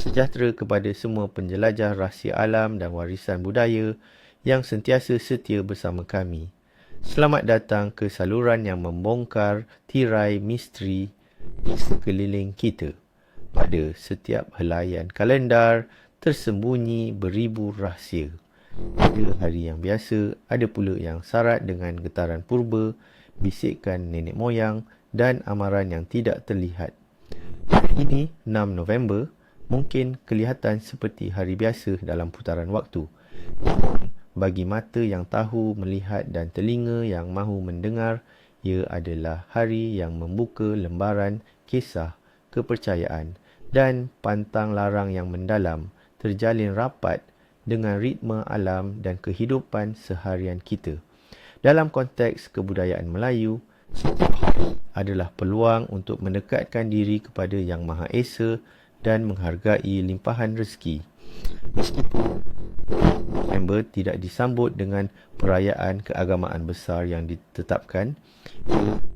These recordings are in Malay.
sejahtera kepada semua penjelajah rahsia alam dan warisan budaya yang sentiasa setia bersama kami. Selamat datang ke saluran yang membongkar tirai misteri di sekeliling kita. Pada setiap helaian kalendar, tersembunyi beribu rahsia. Ada hari yang biasa, ada pula yang syarat dengan getaran purba, bisikan nenek moyang dan amaran yang tidak terlihat. Ini 6 November mungkin kelihatan seperti hari biasa dalam putaran waktu. Bagi mata yang tahu melihat dan telinga yang mahu mendengar, ia adalah hari yang membuka lembaran kisah, kepercayaan dan pantang larang yang mendalam terjalin rapat dengan ritme alam dan kehidupan seharian kita. Dalam konteks kebudayaan Melayu, adalah peluang untuk mendekatkan diri kepada Yang Maha Esa dan menghargai limpahan rezeki. Meskipun November tidak disambut dengan perayaan keagamaan besar yang ditetapkan,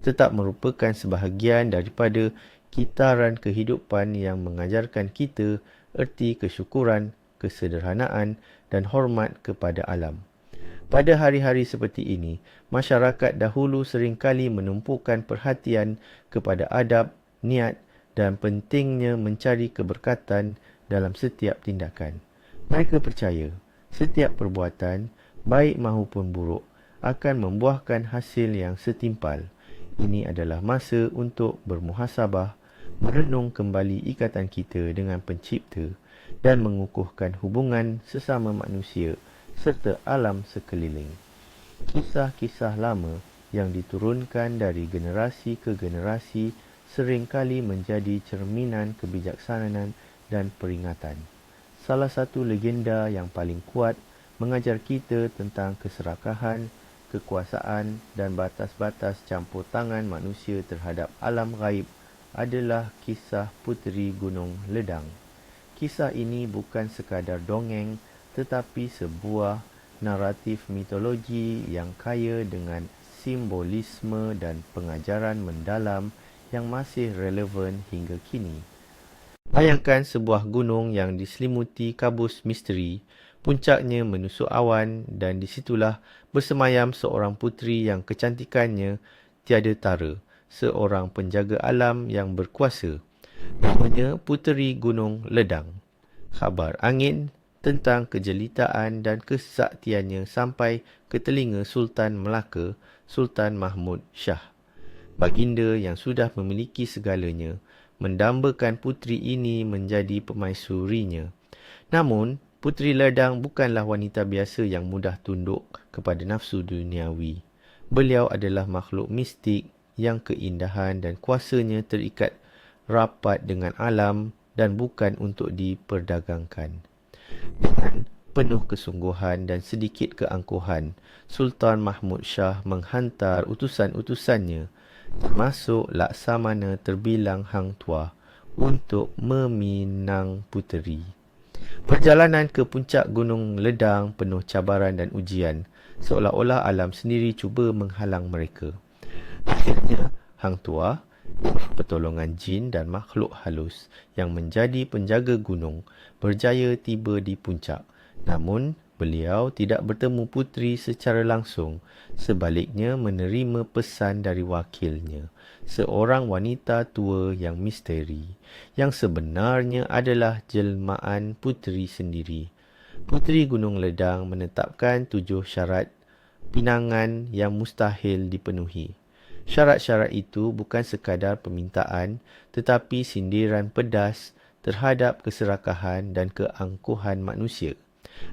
tetap merupakan sebahagian daripada kitaran kehidupan yang mengajarkan kita erti kesyukuran, kesederhanaan dan hormat kepada alam. Pada hari-hari seperti ini, masyarakat dahulu seringkali menumpukan perhatian kepada adab, niat dan pentingnya mencari keberkatan dalam setiap tindakan. Mereka percaya setiap perbuatan, baik maupun buruk, akan membuahkan hasil yang setimpal. Ini adalah masa untuk bermuhasabah, merenung kembali ikatan kita dengan pencipta dan mengukuhkan hubungan sesama manusia serta alam sekeliling. Kisah-kisah lama yang diturunkan dari generasi ke generasi seringkali menjadi cerminan kebijaksanaan dan peringatan. Salah satu legenda yang paling kuat mengajar kita tentang keserakahan, kekuasaan dan batas-batas campur tangan manusia terhadap alam gaib adalah kisah Puteri Gunung Ledang. Kisah ini bukan sekadar dongeng tetapi sebuah naratif mitologi yang kaya dengan simbolisme dan pengajaran mendalam yang masih relevan hingga kini. Bayangkan sebuah gunung yang diselimuti kabus misteri, puncaknya menusuk awan dan disitulah bersemayam seorang puteri yang kecantikannya tiada tara, seorang penjaga alam yang berkuasa. Namanya Puteri Gunung Ledang. Khabar angin tentang kejelitaan dan kesaktiannya sampai ke telinga Sultan Melaka, Sultan Mahmud Shah baginda yang sudah memiliki segalanya, mendambakan puteri ini menjadi pemaisurinya. Namun, puteri ladang bukanlah wanita biasa yang mudah tunduk kepada nafsu duniawi. Beliau adalah makhluk mistik yang keindahan dan kuasanya terikat rapat dengan alam dan bukan untuk diperdagangkan. Dengan penuh kesungguhan dan sedikit keangkuhan, Sultan Mahmud Shah menghantar utusan-utusannya termasuk Laksamana terbilang Hang Tua untuk meminang puteri. Perjalanan ke puncak Gunung Ledang penuh cabaran dan ujian, seolah-olah alam sendiri cuba menghalang mereka. Akhirnya, Hang Tua, pertolongan jin dan makhluk halus yang menjadi penjaga gunung, berjaya tiba di puncak. Namun, Beliau tidak bertemu putri secara langsung, sebaliknya menerima pesan dari wakilnya, seorang wanita tua yang misteri, yang sebenarnya adalah jelmaan putri sendiri. Putri Gunung Ledang menetapkan tujuh syarat pinangan yang mustahil dipenuhi. Syarat-syarat itu bukan sekadar permintaan tetapi sindiran pedas terhadap keserakahan dan keangkuhan manusia.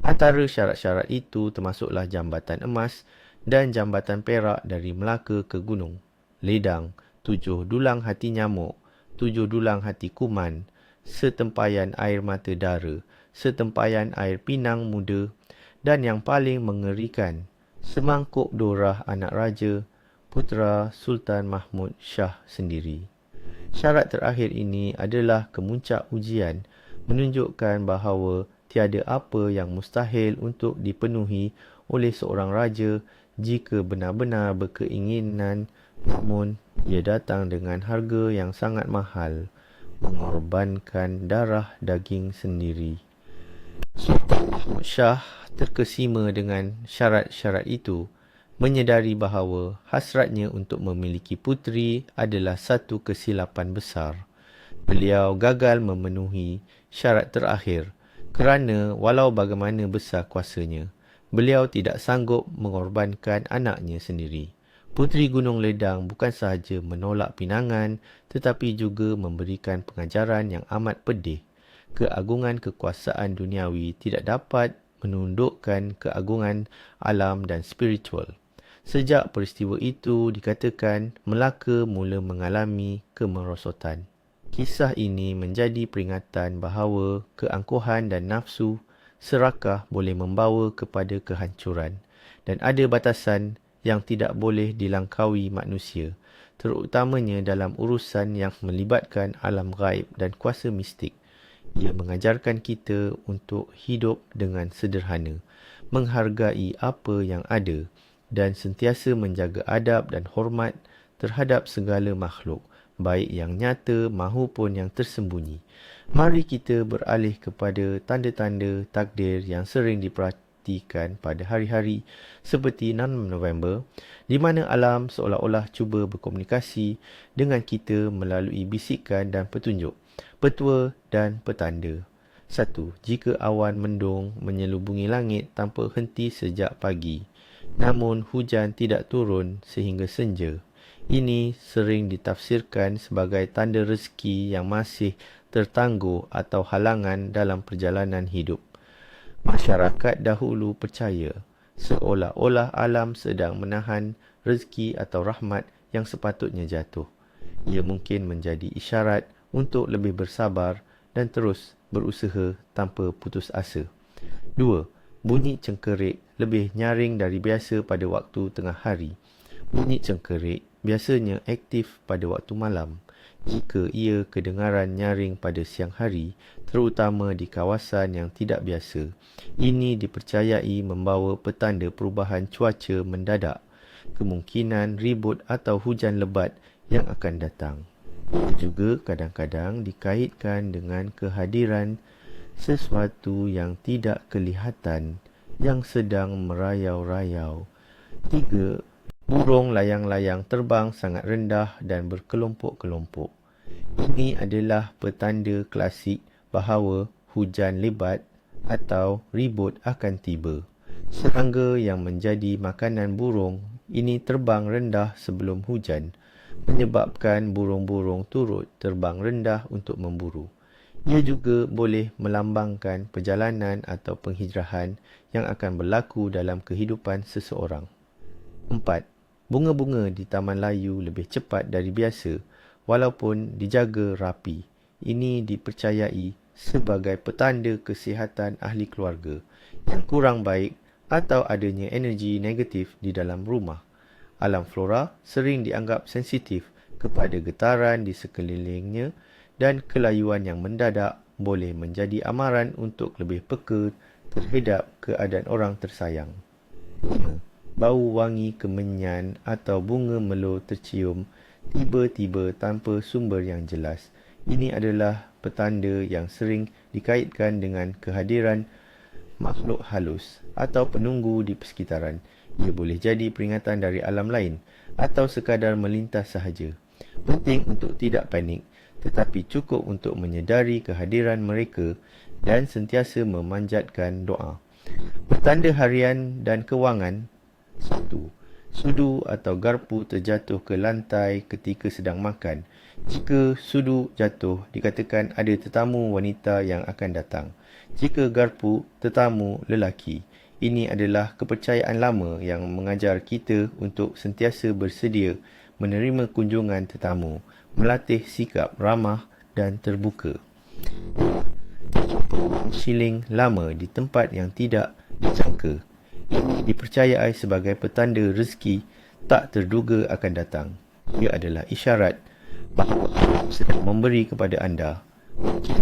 Antara syarat-syarat itu termasuklah jambatan emas dan jambatan perak dari Melaka ke Gunung. Ledang, tujuh dulang hati nyamuk, tujuh dulang hati kuman, setempayan air mata dara, setempayan air pinang muda dan yang paling mengerikan, semangkuk dorah anak raja, putera Sultan Mahmud Shah sendiri. Syarat terakhir ini adalah kemuncak ujian menunjukkan bahawa tiada apa yang mustahil untuk dipenuhi oleh seorang raja jika benar-benar berkeinginan namun ia datang dengan harga yang sangat mahal mengorbankan darah daging sendiri. Sultan Mahmud Shah terkesima dengan syarat-syarat itu menyedari bahawa hasratnya untuk memiliki puteri adalah satu kesilapan besar. Beliau gagal memenuhi syarat terakhir kerana walau bagaimana besar kuasanya, beliau tidak sanggup mengorbankan anaknya sendiri. Puteri Gunung Ledang bukan sahaja menolak pinangan tetapi juga memberikan pengajaran yang amat pedih. Keagungan kekuasaan duniawi tidak dapat menundukkan keagungan alam dan spiritual. Sejak peristiwa itu dikatakan Melaka mula mengalami kemerosotan. Kisah ini menjadi peringatan bahawa keangkuhan dan nafsu serakah boleh membawa kepada kehancuran dan ada batasan yang tidak boleh dilangkaui manusia, terutamanya dalam urusan yang melibatkan alam gaib dan kuasa mistik. Ia mengajarkan kita untuk hidup dengan sederhana, menghargai apa yang ada dan sentiasa menjaga adab dan hormat terhadap segala makhluk, baik yang nyata mahupun yang tersembunyi. Mari kita beralih kepada tanda-tanda takdir yang sering diperhatikan pada hari-hari seperti 6 November di mana alam seolah-olah cuba berkomunikasi dengan kita melalui bisikan dan petunjuk, petua dan petanda. Satu, Jika awan mendung menyelubungi langit tanpa henti sejak pagi, namun hujan tidak turun sehingga senja. Ini sering ditafsirkan sebagai tanda rezeki yang masih tertangguh atau halangan dalam perjalanan hidup. Masyarakat dahulu percaya seolah-olah alam sedang menahan rezeki atau rahmat yang sepatutnya jatuh. Ia mungkin menjadi isyarat untuk lebih bersabar dan terus berusaha tanpa putus asa. Dua, Bunyi cengkerik lebih nyaring dari biasa pada waktu tengah hari. Bunyi cengkerik biasanya aktif pada waktu malam jika ia kedengaran nyaring pada siang hari, terutama di kawasan yang tidak biasa. Ini dipercayai membawa petanda perubahan cuaca mendadak, kemungkinan ribut atau hujan lebat yang akan datang. Ia juga kadang-kadang dikaitkan dengan kehadiran sesuatu yang tidak kelihatan yang sedang merayau-rayau. Tiga, Burung layang-layang terbang sangat rendah dan berkelompok-kelompok. Ini adalah petanda klasik bahawa hujan lebat atau ribut akan tiba. Serangga yang menjadi makanan burung ini terbang rendah sebelum hujan menyebabkan burung-burung turut terbang rendah untuk memburu. Ia juga boleh melambangkan perjalanan atau penghijrahan yang akan berlaku dalam kehidupan seseorang. Empat, Bunga-bunga di Taman Layu lebih cepat dari biasa walaupun dijaga rapi. Ini dipercayai sebagai petanda kesihatan ahli keluarga yang kurang baik atau adanya energi negatif di dalam rumah. Alam flora sering dianggap sensitif kepada getaran di sekelilingnya dan kelayuan yang mendadak boleh menjadi amaran untuk lebih peka terhadap keadaan orang tersayang bau wangi kemenyan atau bunga melo tercium tiba-tiba tanpa sumber yang jelas. Ini adalah petanda yang sering dikaitkan dengan kehadiran makhluk halus atau penunggu di persekitaran. Ia boleh jadi peringatan dari alam lain atau sekadar melintas sahaja. Penting untuk tidak panik tetapi cukup untuk menyedari kehadiran mereka dan sentiasa memanjatkan doa. Petanda harian dan kewangan satu, sudu atau garpu terjatuh ke lantai ketika sedang makan. Jika sudu jatuh, dikatakan ada tetamu wanita yang akan datang. Jika garpu, tetamu lelaki. Ini adalah kepercayaan lama yang mengajar kita untuk sentiasa bersedia menerima kunjungan tetamu, melatih sikap ramah dan terbuka. Siling lama di tempat yang tidak disangka dipercayai sebagai petanda rezeki tak terduga akan datang. Ia adalah isyarat bahawa Allah sedang memberi kepada anda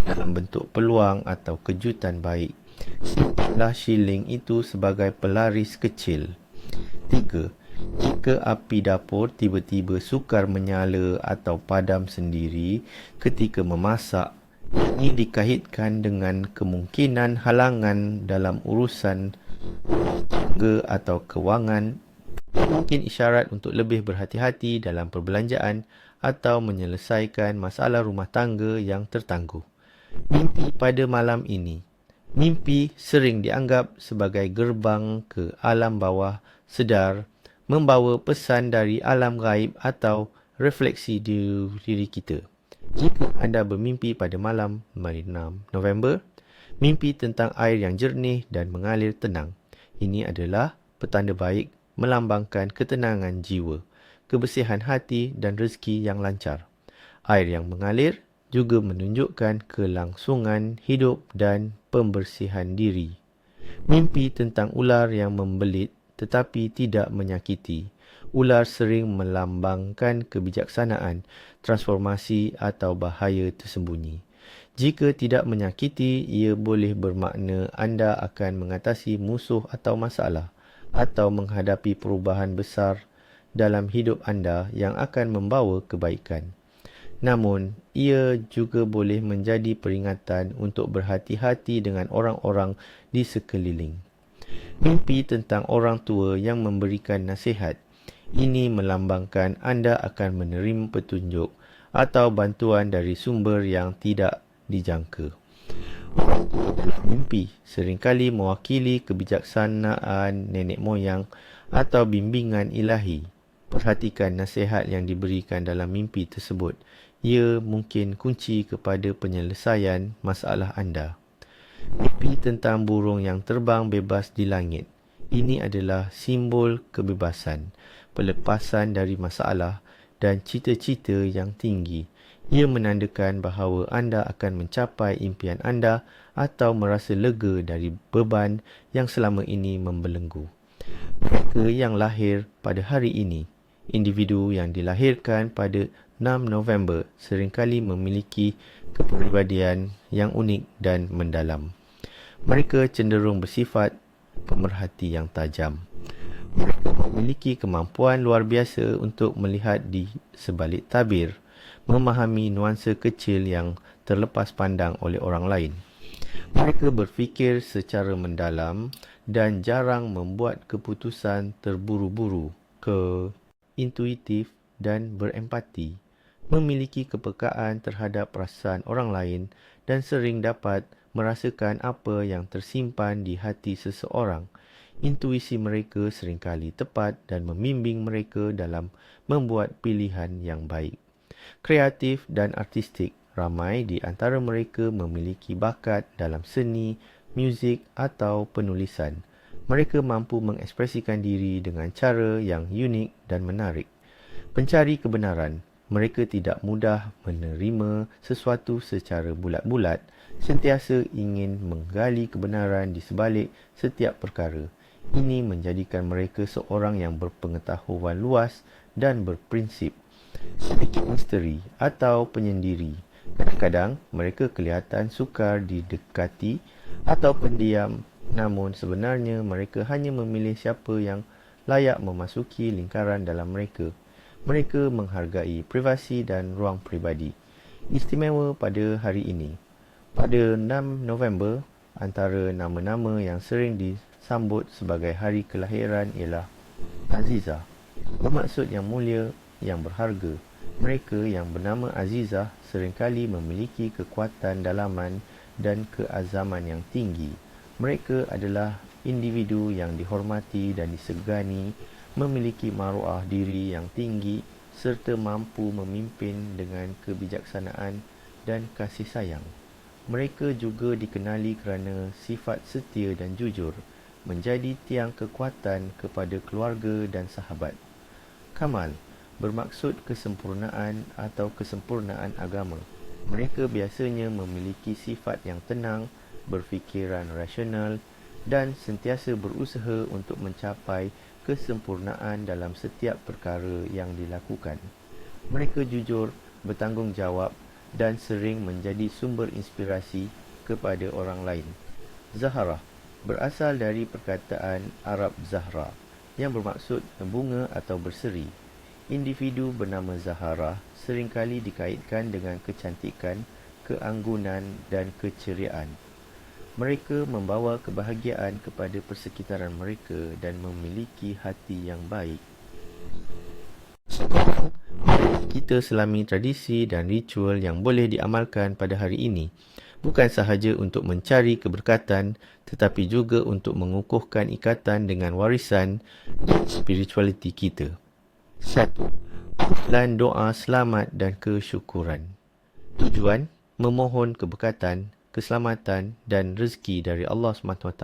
dalam bentuk peluang atau kejutan baik. Simpanlah shilling itu sebagai pelaris kecil. Tiga, Jika api dapur tiba-tiba sukar menyala atau padam sendiri ketika memasak, ini dikaitkan dengan kemungkinan halangan dalam urusan tangga atau kewangan mungkin isyarat untuk lebih berhati-hati dalam perbelanjaan atau menyelesaikan masalah rumah tangga yang tertangguh. Mimpi pada malam ini Mimpi sering dianggap sebagai gerbang ke alam bawah sedar, membawa pesan dari alam gaib atau refleksi di diri kita. Jika anda bermimpi pada malam 6 November, mimpi tentang air yang jernih dan mengalir tenang. Ini adalah petanda baik melambangkan ketenangan jiwa, kebersihan hati dan rezeki yang lancar. Air yang mengalir juga menunjukkan kelangsungan hidup dan pembersihan diri. Mimpi tentang ular yang membelit tetapi tidak menyakiti. Ular sering melambangkan kebijaksanaan, transformasi atau bahaya tersembunyi. Jika tidak menyakiti, ia boleh bermakna anda akan mengatasi musuh atau masalah atau menghadapi perubahan besar dalam hidup anda yang akan membawa kebaikan. Namun, ia juga boleh menjadi peringatan untuk berhati-hati dengan orang-orang di sekeliling. Mimpi tentang orang tua yang memberikan nasihat. Ini melambangkan anda akan menerima petunjuk atau bantuan dari sumber yang tidak dijangka. Mimpi seringkali mewakili kebijaksanaan nenek moyang atau bimbingan ilahi. Perhatikan nasihat yang diberikan dalam mimpi tersebut ia mungkin kunci kepada penyelesaian masalah anda. Mimpi tentang burung yang terbang bebas di langit. Ini adalah simbol kebebasan, pelepasan dari masalah dan cita-cita yang tinggi. Ia menandakan bahawa anda akan mencapai impian anda atau merasa lega dari beban yang selama ini membelenggu. Mereka yang lahir pada hari ini, individu yang dilahirkan pada 6 November seringkali memiliki kepribadian yang unik dan mendalam. Mereka cenderung bersifat pemerhati yang tajam. Mereka memiliki kemampuan luar biasa untuk melihat di sebalik tabir, memahami nuansa kecil yang terlepas pandang oleh orang lain. Mereka berfikir secara mendalam dan jarang membuat keputusan terburu-buru, ke intuitif dan berempati memiliki kepekaan terhadap perasaan orang lain dan sering dapat merasakan apa yang tersimpan di hati seseorang. Intuisi mereka seringkali tepat dan membimbing mereka dalam membuat pilihan yang baik. Kreatif dan artistik, ramai di antara mereka memiliki bakat dalam seni, muzik atau penulisan. Mereka mampu mengekspresikan diri dengan cara yang unik dan menarik. Pencari kebenaran, mereka tidak mudah menerima sesuatu secara bulat-bulat, sentiasa ingin menggali kebenaran di sebalik setiap perkara. Ini menjadikan mereka seorang yang berpengetahuan luas dan berprinsip. Sedikit misteri atau penyendiri. Kadang-kadang mereka kelihatan sukar didekati atau pendiam, namun sebenarnya mereka hanya memilih siapa yang layak memasuki lingkaran dalam mereka mereka menghargai privasi dan ruang peribadi. Istimewa pada hari ini. Pada 6 November, antara nama-nama yang sering disambut sebagai hari kelahiran ialah Azizah. Bermaksud yang mulia, yang berharga. Mereka yang bernama Azizah seringkali memiliki kekuatan dalaman dan keazaman yang tinggi. Mereka adalah individu yang dihormati dan disegani memiliki maruah diri yang tinggi serta mampu memimpin dengan kebijaksanaan dan kasih sayang. Mereka juga dikenali kerana sifat setia dan jujur, menjadi tiang kekuatan kepada keluarga dan sahabat. Kamal bermaksud kesempurnaan atau kesempurnaan agama. Mereka biasanya memiliki sifat yang tenang, berfikiran rasional dan sentiasa berusaha untuk mencapai kesempurnaan dalam setiap perkara yang dilakukan. Mereka jujur, bertanggungjawab dan sering menjadi sumber inspirasi kepada orang lain. Zahra berasal dari perkataan Arab Zahra yang bermaksud bunga atau berseri. Individu bernama Zahara seringkali dikaitkan dengan kecantikan, keanggunan dan keceriaan. Mereka membawa kebahagiaan kepada persekitaran mereka dan memiliki hati yang baik. Kita selami tradisi dan ritual yang boleh diamalkan pada hari ini bukan sahaja untuk mencari keberkatan tetapi juga untuk mengukuhkan ikatan dengan warisan spiritualiti kita. Satu, Dan doa selamat dan kesyukuran. Tujuan memohon keberkatan, keselamatan dan rezeki dari Allah SWT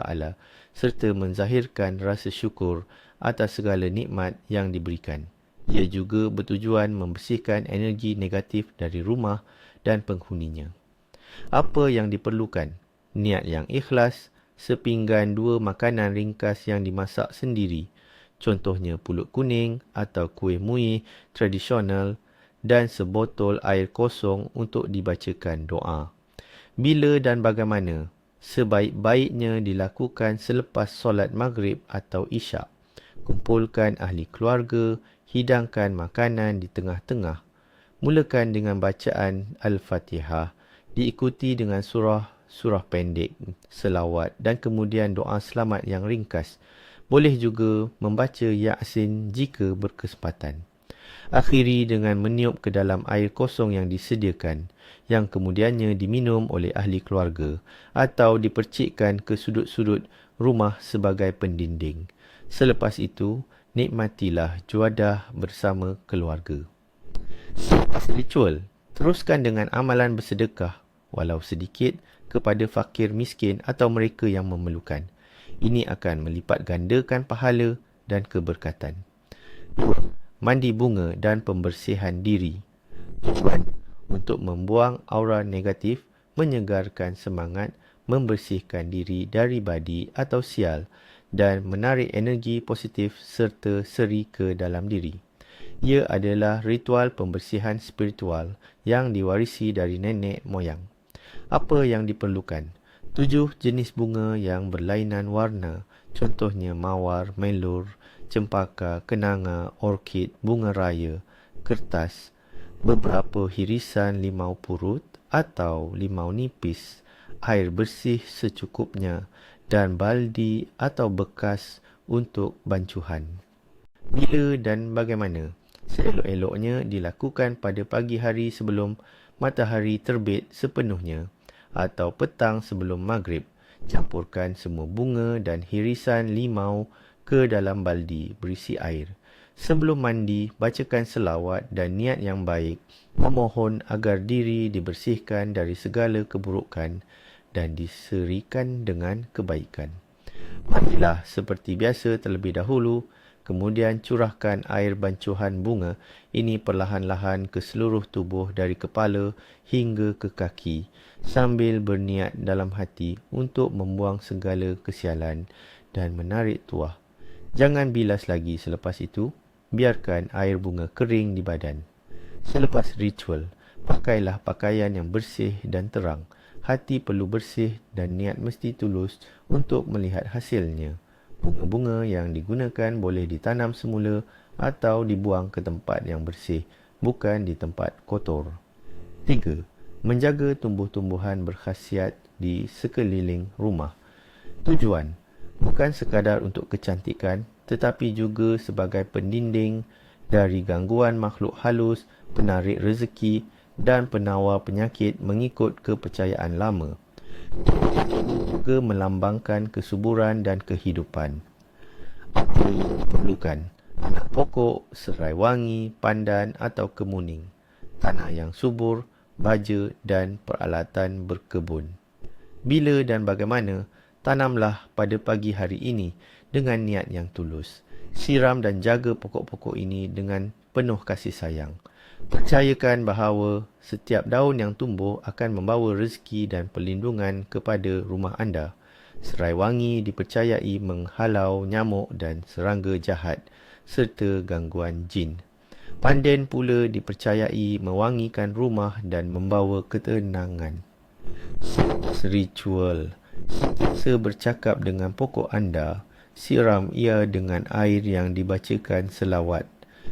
serta menzahirkan rasa syukur atas segala nikmat yang diberikan. Ia juga bertujuan membersihkan energi negatif dari rumah dan penghuninya. Apa yang diperlukan? Niat yang ikhlas, sepinggan dua makanan ringkas yang dimasak sendiri, contohnya pulut kuning atau kuih muih tradisional dan sebotol air kosong untuk dibacakan doa. Bila dan bagaimana? Sebaik-baiknya dilakukan selepas solat maghrib atau isyak. Kumpulkan ahli keluarga, hidangkan makanan di tengah-tengah. Mulakan dengan bacaan Al-Fatihah diikuti dengan surah surah pendek, selawat dan kemudian doa selamat yang ringkas. Boleh juga membaca Yasin jika berkesempatan. Akhiri dengan meniup ke dalam air kosong yang disediakan yang kemudiannya diminum oleh ahli keluarga atau dipercikkan ke sudut-sudut rumah sebagai pendinding. Selepas itu, nikmatilah juadah bersama keluarga. Selepas ritual, teruskan dengan amalan bersedekah walau sedikit kepada fakir miskin atau mereka yang memerlukan. Ini akan melipat gandakan pahala dan keberkatan. Mandi bunga dan pembersihan diri. Untuk membuang aura negatif, menyegarkan semangat, membersihkan diri dari badi atau sial dan menarik energi positif serta seri ke dalam diri. Ia adalah ritual pembersihan spiritual yang diwarisi dari nenek moyang apa yang diperlukan. Tujuh jenis bunga yang berlainan warna, contohnya mawar, melur, cempaka, kenanga, orkid, bunga raya, kertas, beberapa hirisan limau purut atau limau nipis, air bersih secukupnya dan baldi atau bekas untuk bancuhan. Bila dan bagaimana? Seelok-eloknya dilakukan pada pagi hari sebelum matahari terbit sepenuhnya atau petang sebelum maghrib. Campurkan semua bunga dan hirisan limau ke dalam baldi berisi air. Sebelum mandi, bacakan selawat dan niat yang baik, memohon agar diri dibersihkan dari segala keburukan dan diserikan dengan kebaikan. Mandilah seperti biasa terlebih dahulu, kemudian curahkan air bancuhan bunga ini perlahan-lahan ke seluruh tubuh dari kepala hingga ke kaki sambil berniat dalam hati untuk membuang segala kesialan dan menarik tuah. Jangan bilas lagi selepas itu, biarkan air bunga kering di badan. Selepas ritual, pakailah pakaian yang bersih dan terang. Hati perlu bersih dan niat mesti tulus untuk melihat hasilnya. Bunga-bunga yang digunakan boleh ditanam semula atau dibuang ke tempat yang bersih, bukan di tempat kotor. 3. Menjaga tumbuh-tumbuhan berkhasiat di sekeliling rumah. Tujuan bukan sekadar untuk kecantikan tetapi juga sebagai pendinding dari gangguan makhluk halus, penarik rezeki dan penawar penyakit mengikut kepercayaan lama juga melambangkan kesuburan dan kehidupan. Apa yang diperlukan? Anak pokok, serai wangi, pandan atau kemuning. Tanah yang subur, baja dan peralatan berkebun. Bila dan bagaimana, tanamlah pada pagi hari ini dengan niat yang tulus. Siram dan jaga pokok-pokok ini dengan penuh kasih sayang. Percayakan bahawa setiap daun yang tumbuh akan membawa rezeki dan perlindungan kepada rumah anda. Serai wangi dipercayai menghalau nyamuk dan serangga jahat serta gangguan jin. Pandan pula dipercayai mewangikan rumah dan membawa ketenangan. Ritual Sebercakap dengan pokok anda siram ia dengan air yang dibacakan selawat.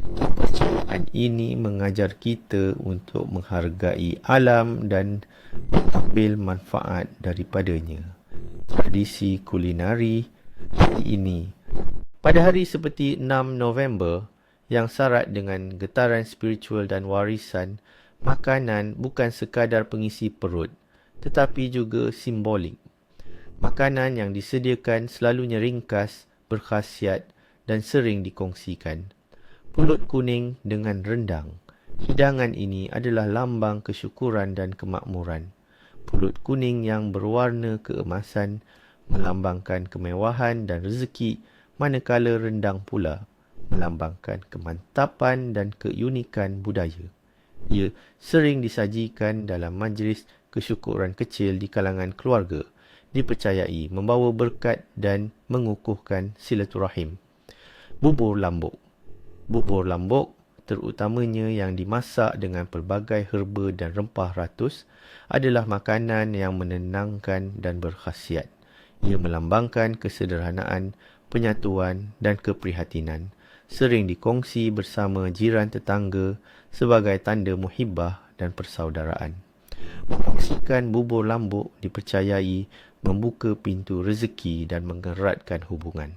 Kepercayaan ini mengajar kita untuk menghargai alam dan mengambil manfaat daripadanya. Tradisi kulinari hari ini pada hari seperti 6 November yang syarat dengan getaran spiritual dan warisan, makanan bukan sekadar pengisi perut tetapi juga simbolik. Makanan yang disediakan selalunya ringkas, berkhasiat dan sering dikongsikan. Pulut kuning dengan rendang. Hidangan ini adalah lambang kesyukuran dan kemakmuran. Pulut kuning yang berwarna keemasan melambangkan kemewahan dan rezeki manakala rendang pula melambangkan kemantapan dan keunikan budaya. Ia sering disajikan dalam majlis kesyukuran kecil di kalangan keluarga dipercayai membawa berkat dan mengukuhkan silaturahim. Bubur lambuk Bubur lambuk, terutamanya yang dimasak dengan pelbagai herba dan rempah ratus, adalah makanan yang menenangkan dan berkhasiat. Ia melambangkan kesederhanaan, penyatuan dan keprihatinan. Sering dikongsi bersama jiran tetangga sebagai tanda muhibah dan persaudaraan. Mengkongsikan bubur lambuk dipercayai membuka pintu rezeki dan mengeratkan hubungan.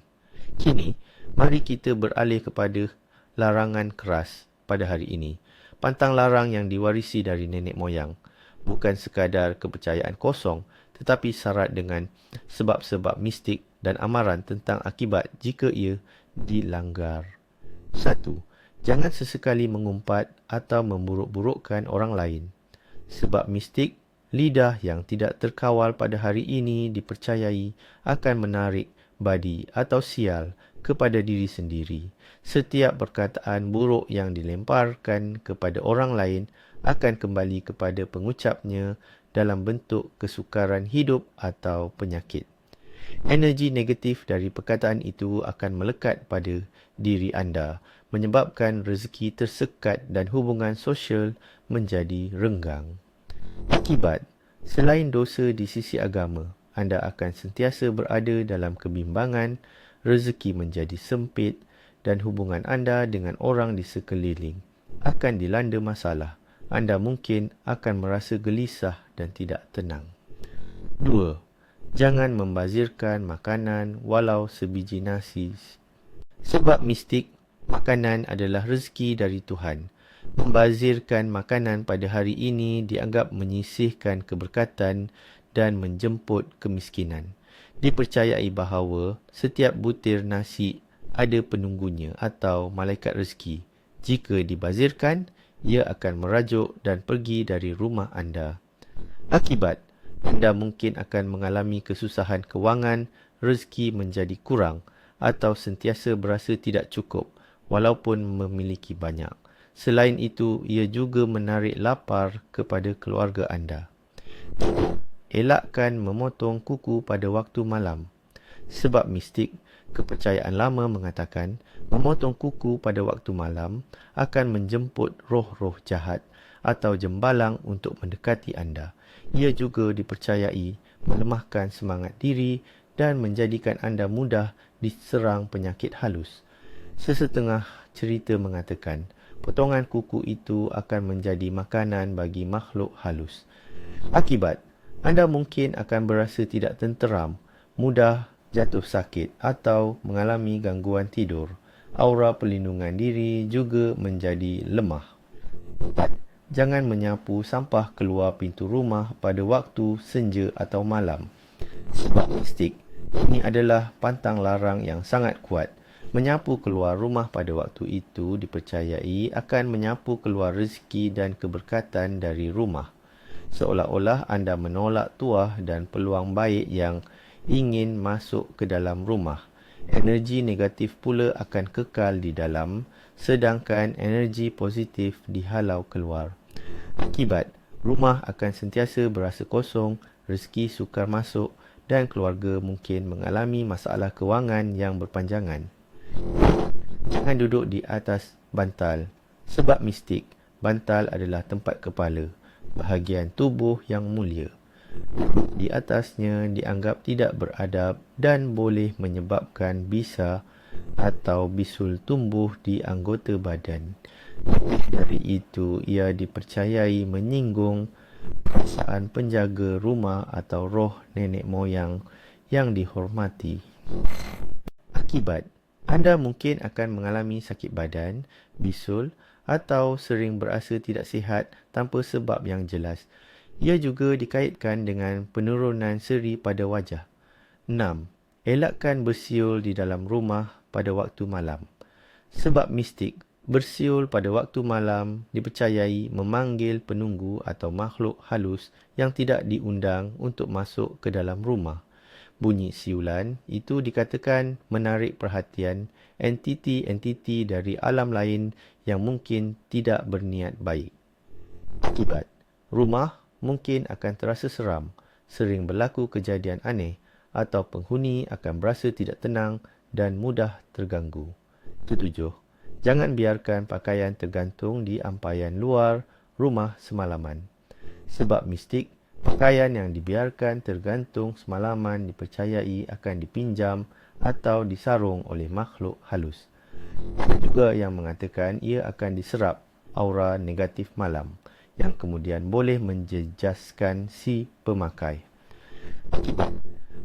Kini, mari kita beralih kepada larangan keras pada hari ini. Pantang larang yang diwarisi dari nenek moyang. Bukan sekadar kepercayaan kosong, tetapi syarat dengan sebab-sebab mistik dan amaran tentang akibat jika ia dilanggar. 1. Jangan sesekali mengumpat atau memburuk-burukkan orang lain. Sebab mistik Lidah yang tidak terkawal pada hari ini dipercayai akan menarik badi atau sial kepada diri sendiri. Setiap perkataan buruk yang dilemparkan kepada orang lain akan kembali kepada pengucapnya dalam bentuk kesukaran hidup atau penyakit. Energi negatif dari perkataan itu akan melekat pada diri anda, menyebabkan rezeki tersekat dan hubungan sosial menjadi renggang. Akibat, selain dosa di sisi agama, anda akan sentiasa berada dalam kebimbangan, rezeki menjadi sempit dan hubungan anda dengan orang di sekeliling akan dilanda masalah. Anda mungkin akan merasa gelisah dan tidak tenang. 2. Jangan membazirkan makanan walau sebiji nasi. Sebab mistik, makanan adalah rezeki dari Tuhan. Membazirkan makanan pada hari ini dianggap menyisihkan keberkatan dan menjemput kemiskinan. Dipercayai bahawa setiap butir nasi ada penunggunya atau malaikat rezeki. Jika dibazirkan, ia akan merajuk dan pergi dari rumah anda. Akibat, anda mungkin akan mengalami kesusahan kewangan, rezeki menjadi kurang atau sentiasa berasa tidak cukup walaupun memiliki banyak. Selain itu, ia juga menarik lapar kepada keluarga anda. Elakkan memotong kuku pada waktu malam. Sebab mistik, kepercayaan lama mengatakan memotong kuku pada waktu malam akan menjemput roh-roh jahat atau jembalang untuk mendekati anda. Ia juga dipercayai melemahkan semangat diri dan menjadikan anda mudah diserang penyakit halus. Sesetengah cerita mengatakan, potongan kuku itu akan menjadi makanan bagi makhluk halus. Akibat, anda mungkin akan berasa tidak tenteram, mudah jatuh sakit atau mengalami gangguan tidur. Aura pelindungan diri juga menjadi lemah. Jangan menyapu sampah keluar pintu rumah pada waktu senja atau malam. Sebab mistik, ini adalah pantang larang yang sangat kuat. Menyapu keluar rumah pada waktu itu dipercayai akan menyapu keluar rezeki dan keberkatan dari rumah. Seolah-olah anda menolak tuah dan peluang baik yang ingin masuk ke dalam rumah. Energi negatif pula akan kekal di dalam sedangkan energi positif dihalau keluar. Akibat, rumah akan sentiasa berasa kosong, rezeki sukar masuk dan keluarga mungkin mengalami masalah kewangan yang berpanjangan. Jangan duduk di atas bantal. Sebab mistik, bantal adalah tempat kepala, bahagian tubuh yang mulia. di atasnya dianggap tidak beradab dan boleh menyebabkan bisa atau bisul tumbuh di anggota badan. Dari itu, ia dipercayai menyinggung perasaan penjaga rumah atau roh nenek moyang yang dihormati. Akibat, anda mungkin akan mengalami sakit badan, bisul atau sering berasa tidak sihat tanpa sebab yang jelas. Ia juga dikaitkan dengan penurunan seri pada wajah. 6. Elakkan bersiul di dalam rumah pada waktu malam. Sebab mistik, bersiul pada waktu malam dipercayai memanggil penunggu atau makhluk halus yang tidak diundang untuk masuk ke dalam rumah. Bunyi siulan itu dikatakan menarik perhatian entiti-entiti dari alam lain yang mungkin tidak berniat baik. Akibat, rumah mungkin akan terasa seram, sering berlaku kejadian aneh atau penghuni akan berasa tidak tenang dan mudah terganggu. Ketujuh, jangan biarkan pakaian tergantung di ampayan luar rumah semalaman. Sebab mistik Pakaian yang dibiarkan tergantung semalaman dipercayai akan dipinjam atau disarung oleh makhluk halus. Ada juga yang mengatakan ia akan diserap aura negatif malam yang kemudian boleh menjejaskan si pemakai.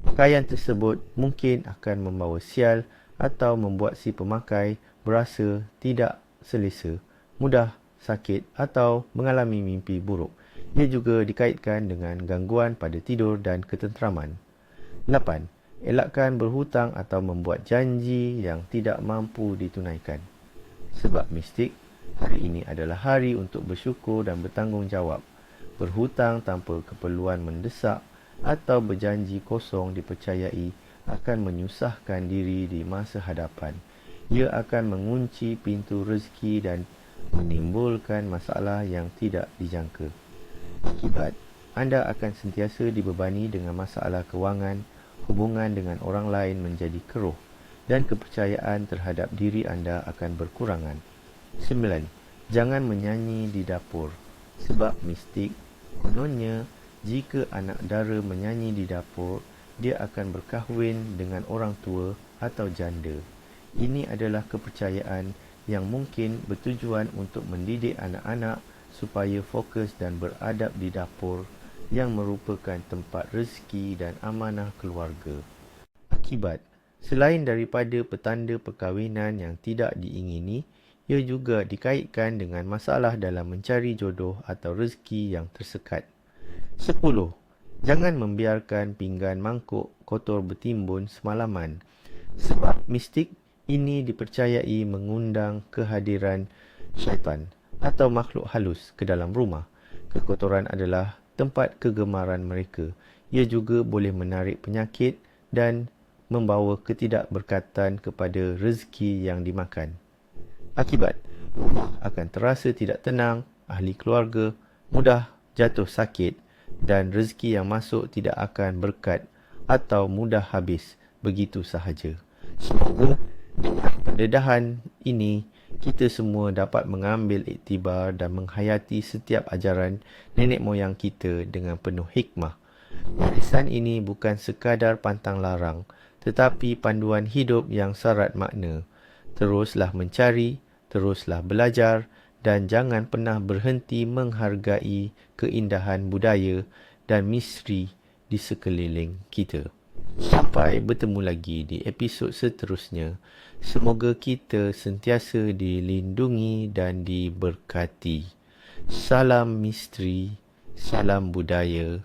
Pakaian tersebut mungkin akan membawa sial atau membuat si pemakai berasa tidak selesa, mudah sakit atau mengalami mimpi buruk. Ia juga dikaitkan dengan gangguan pada tidur dan ketenteraman. 8. Elakkan berhutang atau membuat janji yang tidak mampu ditunaikan. Sebab mistik, hari ini adalah hari untuk bersyukur dan bertanggungjawab. Berhutang tanpa keperluan mendesak atau berjanji kosong dipercayai akan menyusahkan diri di masa hadapan. Ia akan mengunci pintu rezeki dan menimbulkan masalah yang tidak dijangka. Akibat, anda akan sentiasa dibebani dengan masalah kewangan, hubungan dengan orang lain menjadi keruh dan kepercayaan terhadap diri anda akan berkurangan. 9. Jangan menyanyi di dapur. Sebab mistik, kononnya jika anak dara menyanyi di dapur, dia akan berkahwin dengan orang tua atau janda. Ini adalah kepercayaan yang mungkin bertujuan untuk mendidik anak-anak supaya fokus dan beradab di dapur yang merupakan tempat rezeki dan amanah keluarga. Akibat, selain daripada petanda perkahwinan yang tidak diingini, ia juga dikaitkan dengan masalah dalam mencari jodoh atau rezeki yang tersekat. 10. Jangan membiarkan pinggan mangkuk kotor bertimbun semalaman. Sebab mistik ini dipercayai mengundang kehadiran syaitan atau makhluk halus ke dalam rumah. Kekotoran adalah tempat kegemaran mereka. Ia juga boleh menarik penyakit dan membawa ketidakberkatan kepada rezeki yang dimakan. Akibat, rumah akan terasa tidak tenang, ahli keluarga mudah jatuh sakit dan rezeki yang masuk tidak akan berkat atau mudah habis begitu sahaja. Semoga dengan pendedahan ini kita semua dapat mengambil iktibar dan menghayati setiap ajaran nenek moyang kita dengan penuh hikmah. Warisan ini bukan sekadar pantang larang, tetapi panduan hidup yang syarat makna. Teruslah mencari, teruslah belajar dan jangan pernah berhenti menghargai keindahan budaya dan misteri di sekeliling kita. Sampai bertemu lagi di episod seterusnya. Semoga kita sentiasa dilindungi dan diberkati. Salam misteri, salam budaya.